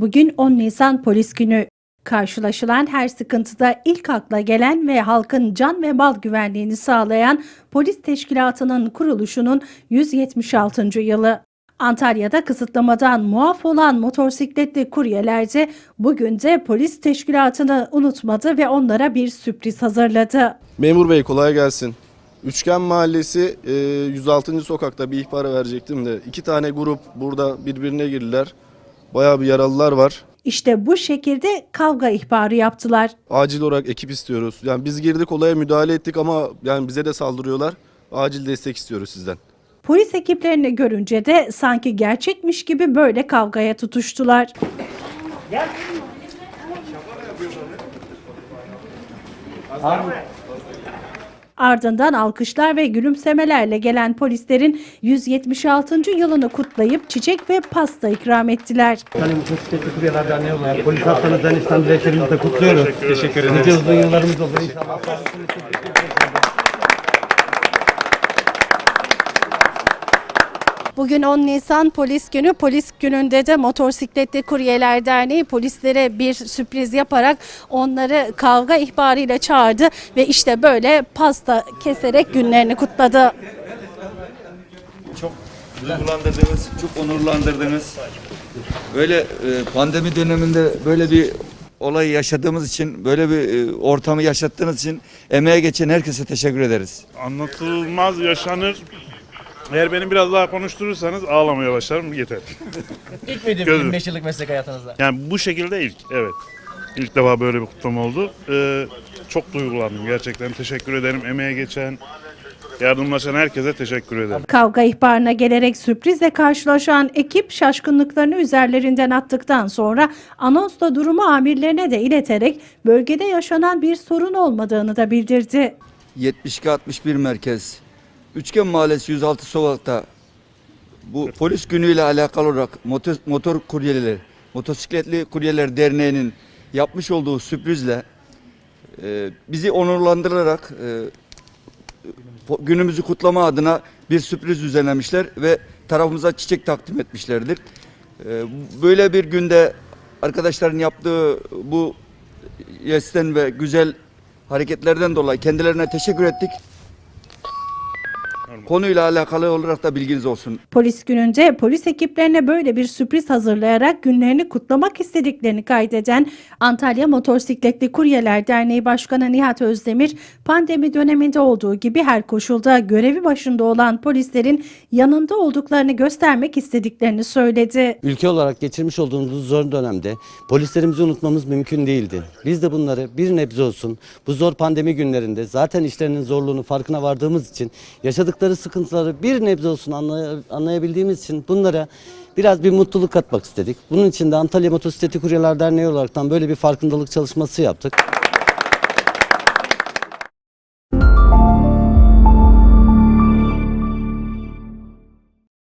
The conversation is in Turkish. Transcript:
Bugün 10 Nisan Polis Günü. Karşılaşılan her sıkıntıda ilk akla gelen ve halkın can ve mal güvenliğini sağlayan polis teşkilatının kuruluşunun 176. yılı. Antalya'da kısıtlamadan muaf olan motosikletli kuryeler de bugün de polis teşkilatını unutmadı ve onlara bir sürpriz hazırladı. Memur Bey kolay gelsin. Üçgen Mahallesi e, 106. sokakta bir ihbar verecektim de iki tane grup burada birbirine girdiler. Bayağı bir yaralılar var. İşte bu şekilde kavga ihbarı yaptılar. Acil olarak ekip istiyoruz. Yani biz girdik olaya müdahale ettik ama yani bize de saldırıyorlar. Acil destek istiyoruz sizden. Polis ekiplerini görünce de sanki gerçekmiş gibi böyle kavgaya tutuştular. Ardından alkışlar ve gülümsemelerle gelen polislerin 176. yılını kutlayıp çiçek ve pasta ikram ettiler. Polis haftanızdan dileklerimizi de kutluyoruz. Teşekkür ederiz. Nice uzun yıllarımız olur inşallah. Bugün 10 Nisan Polis Günü. Polis gününde de Motosikletli Kuryeler Derneği polislere bir sürpriz yaparak onları kavga ihbarıyla çağırdı ve işte böyle pasta keserek günlerini kutladı. çok duygulandırdınız, çok onurlandırdınız. Böyle e, pandemi döneminde böyle bir olayı yaşadığımız için, böyle bir e, ortamı yaşattığınız için emeğe geçen herkese teşekkür ederiz. Anlatılmaz yaşanır. Eğer beni biraz daha konuşturursanız ağlamaya başlarım yeter. İlk miydi Gözüm. 25 yıllık meslek hayatınızda? Yani bu şekilde ilk, evet. İlk defa böyle bir kutlama oldu. Ee, çok duygulandım gerçekten. Teşekkür ederim. Emeğe geçen, yardımlaşan herkese teşekkür ederim. Kavga ihbarına gelerek sürprizle karşılaşan ekip şaşkınlıklarını üzerlerinden attıktan sonra anonsla durumu amirlerine de ileterek bölgede yaşanan bir sorun olmadığını da bildirdi. 72-61 merkez, Üçgen Mahallesi 106 sokakta bu polis günüyle alakalı olarak motor, motor kuryeleri, motosikletli kuryeler derneğinin yapmış olduğu sürprizle e, bizi onurlandırarak e, günümüzü kutlama adına bir sürpriz düzenlemişler ve tarafımıza çiçek takdim etmişlerdir. E, böyle bir günde arkadaşların yaptığı bu yesten ve güzel hareketlerden dolayı kendilerine teşekkür ettik. Konuyla alakalı olarak da bilginiz olsun. Polis gününde polis ekiplerine böyle bir sürpriz hazırlayarak günlerini kutlamak istediklerini kaydeden Antalya Motosikletli Kuryeler Derneği Başkanı Nihat Özdemir, pandemi döneminde olduğu gibi her koşulda görevi başında olan polislerin yanında olduklarını göstermek istediklerini söyledi. Ülke olarak geçirmiş olduğumuz zor dönemde polislerimizi unutmamız mümkün değildi. Biz de bunları bir nebze olsun bu zor pandemi günlerinde zaten işlerinin zorluğunu farkına vardığımız için yaşadıkları sıkıntıları bir nebze olsun anlay- anlayabildiğimiz için bunlara biraz bir mutluluk katmak istedik. Bunun için de Antalya Motosikletli Kuryeler Derneği olaraktan böyle bir farkındalık çalışması yaptık.